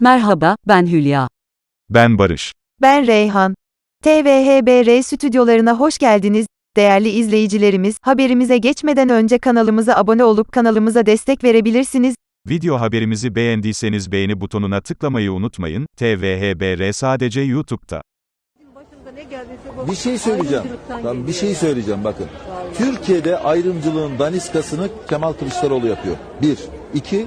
Merhaba, ben Hülya. Ben Barış. Ben Reyhan. TVHBR stüdyolarına hoş geldiniz. Değerli izleyicilerimiz, haberimize geçmeden önce kanalımıza abone olup kanalımıza destek verebilirsiniz. Video haberimizi beğendiyseniz beğeni butonuna tıklamayı unutmayın. TVHBR sadece YouTube'da. Bir şey söyleyeceğim. Ben bir şey söyleyeceğim bakın. Türkiye'de ayrımcılığın daniskasını Kemal Kılıçdaroğlu yapıyor. Bir. iki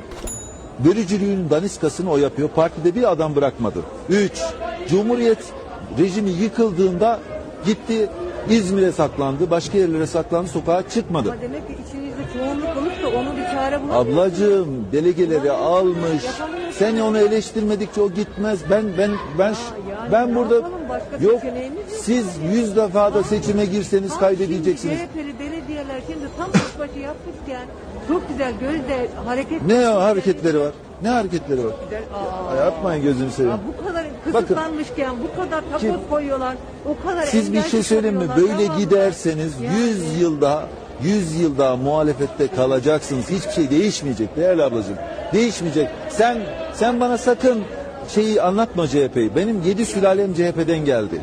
Bölücülüğün daniskasını o yapıyor. Partide bir adam bırakmadı. Üç. Cumhuriyet rejimi yıkıldığında gitti İzmir'e saklandı, başka yerlere saklandı, sokağa çıkmadı. Ama demek ki içinizde çoğunluk olup da onu bir çare bulamıyor. Ablacığım delegeleri almış. Sen onu eleştirmedikçe o gitmez. Ben ben ben yani ben burada yapalım? Yok. Siz yüz defa da seçime girseniz kaybedeceksiniz. Belediyeler şimdi tam başbaşı yapmışken çok güzel gözde hareket Ne ya hareketleri var? Ne hareketleri var? Aa, Yapmayın gözünü seveyim. ya bu kadar kısıtlanmışken bu kadar takoz koyuyorlar. O kadar Siz bir engel şey söyleyeyim mi? çıkarıyorlar, Böyle devamlı. giderseniz Yani 100 yıl daha 100 yıl daha muhalefette kalacaksınız. Hiçbir şey değişmeyecek değerli ablacığım. Değişmeyecek. Sen sen bana sakın şeyi anlatma CHP'yi. Benim 7 sülalem CHP'den geldi.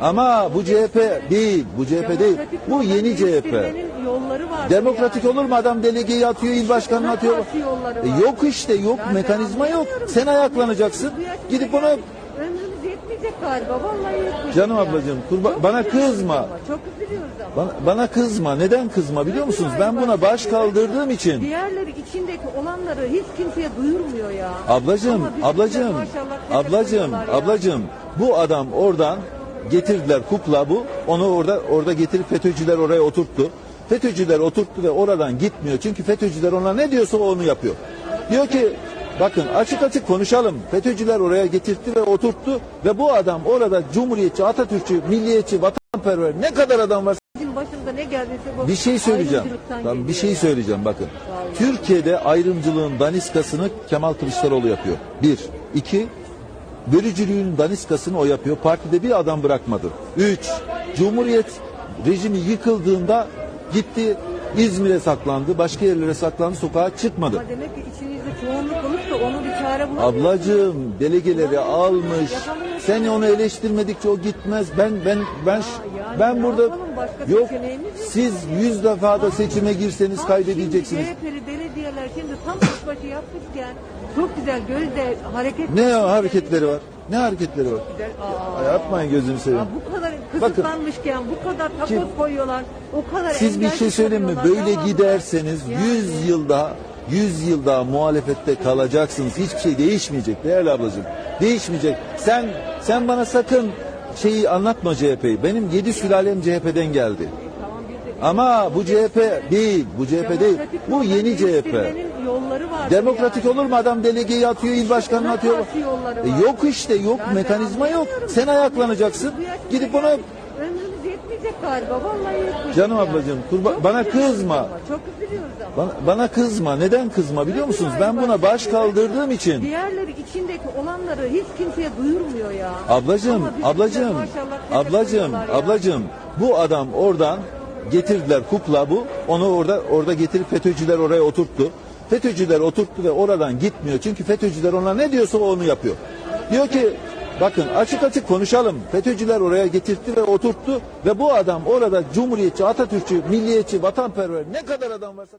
Ama bu CHP değil, bu CHP değil. Bu yeni CHP. değiştirmenin yolları var. Demokratik yani. olur mu adam delegeyi atıyor, il başkanını atıyor. yolları E var? yok işte yok Ben mekanizma yok. anlayamıyorum. Sen ayaklanacaksın. Bu yaşımıza Gidip geldik. Ömrümüz yetmeyecek galiba. Vallahi yetmeyecek. Canım yani. ablacığım, Çok bana üzülüyoruz kızma. ama, Çok üzülüyoruz ama. bana, bana kızma. Neden kızma biliyor musunuz? Ben buna baş kaldırdığım için. Diğerleri içindeki olanları hiç kimseye duyurmuyor ya. Ablacığım, Ama bizimkiler ablacığım, maşallah ablacığım, ya. ablacığım. Bu adam oradan getirdiler kukla bu. Onu orada orada getirip FETÖ'cüler oraya oturttu. FETÖ'cüler oturttu ve oradan gitmiyor. Çünkü FETÖ'cüler ona ne diyorsa onu yapıyor. Diyor ki bakın açık açık konuşalım. FETÖ'cüler oraya getirtti ve oturttu ve bu adam orada Cumhuriyetçi, Atatürkçü, milliyetçi, vatanperver ne kadar adam var Bizim başımıza ne geldiyse bu bir şey söyleyeceğim. Ben bir şey söyleyeceğim bakın. Türkiye'de ayrımcılığın daniskasını Kemal Kılıçdaroğlu yapıyor. Bir. iki Bölücülüğün daniskasını o yapıyor. Partide bir adam bırakmadı. Üç. Cumhuriyet rejimi yıkıldığında gitti İzmir'e saklandı, başka yerlere saklandı, sokağa çıkmadı. Ama demek ki içinizde çoğunluk olup da onu bir çare bulamıyor. Ablacığım delegeleri almış. Sen onu eleştirmedikçe o gitmez. Ben ben ben yani ben burada yok. Siz yüz defa da seçime girseniz kaybedeceksiniz. CHP'li belediyeler şimdi tam başbaşı yapmışken çok güzel gözde hareket Ne ya hareketleri var? Ne hareketleri var? Güzel. Aa. Yapmayın gözünü seveyim. Ya bu kadar kısıtlanmışken bu kadar takoz koyuyorlar. O kadar Siz bir şey söyleyeyim mi? Böyle devamlı. giderseniz Yani 100 yıl daha 100 yıl daha muhalefette kalacaksınız. Hiçbir şey değişmeyecek değerli ablacığım. Değişmeyecek. Sen sen bana sakın şeyi anlatma CHP'yi. Benim 7 sülalem CHP'den geldi. Ama bu CHP değil, bu CHP değil. Bu yeni CHP. yolları var. Demokratik olur mu adam delegeyi atıyor, il başkanını atıyor. E yok işte yok mekanizma yok. Sen ayaklanacaksın. Gidip. Ömrümüz yetmeyecek galiba. Vallahi yetmeyecek. Canım yani. ablacığım, kurban- Çok bana üzülüyoruz kızma. ama, Çok üzülüyoruz ama. bana, bana kızma. Neden kızma biliyor musunuz? Ben buna baş kaldırdığım için. Diğerleri içindeki olanları hiç kimseye duyurmuyor ya. Ablacığım, Ama bizimkiler ablacığım, maşallah ablacığım, ya. ablacığım. Bu adam oradan getirdiler kukla bu. Onu orada orada getirip FETÖ'cüler oraya oturttu. FETÖ'cüler oturttu ve oradan gitmiyor. Çünkü FETÖ'cüler ona ne diyorsa o onu yapıyor. Diyor ki bakın açık açık konuşalım. FETÖ'cüler oraya getirtti ve oturttu ve bu adam orada Cumhuriyetçi, Atatürkçü, milliyetçi, vatanperver ne kadar adam varsa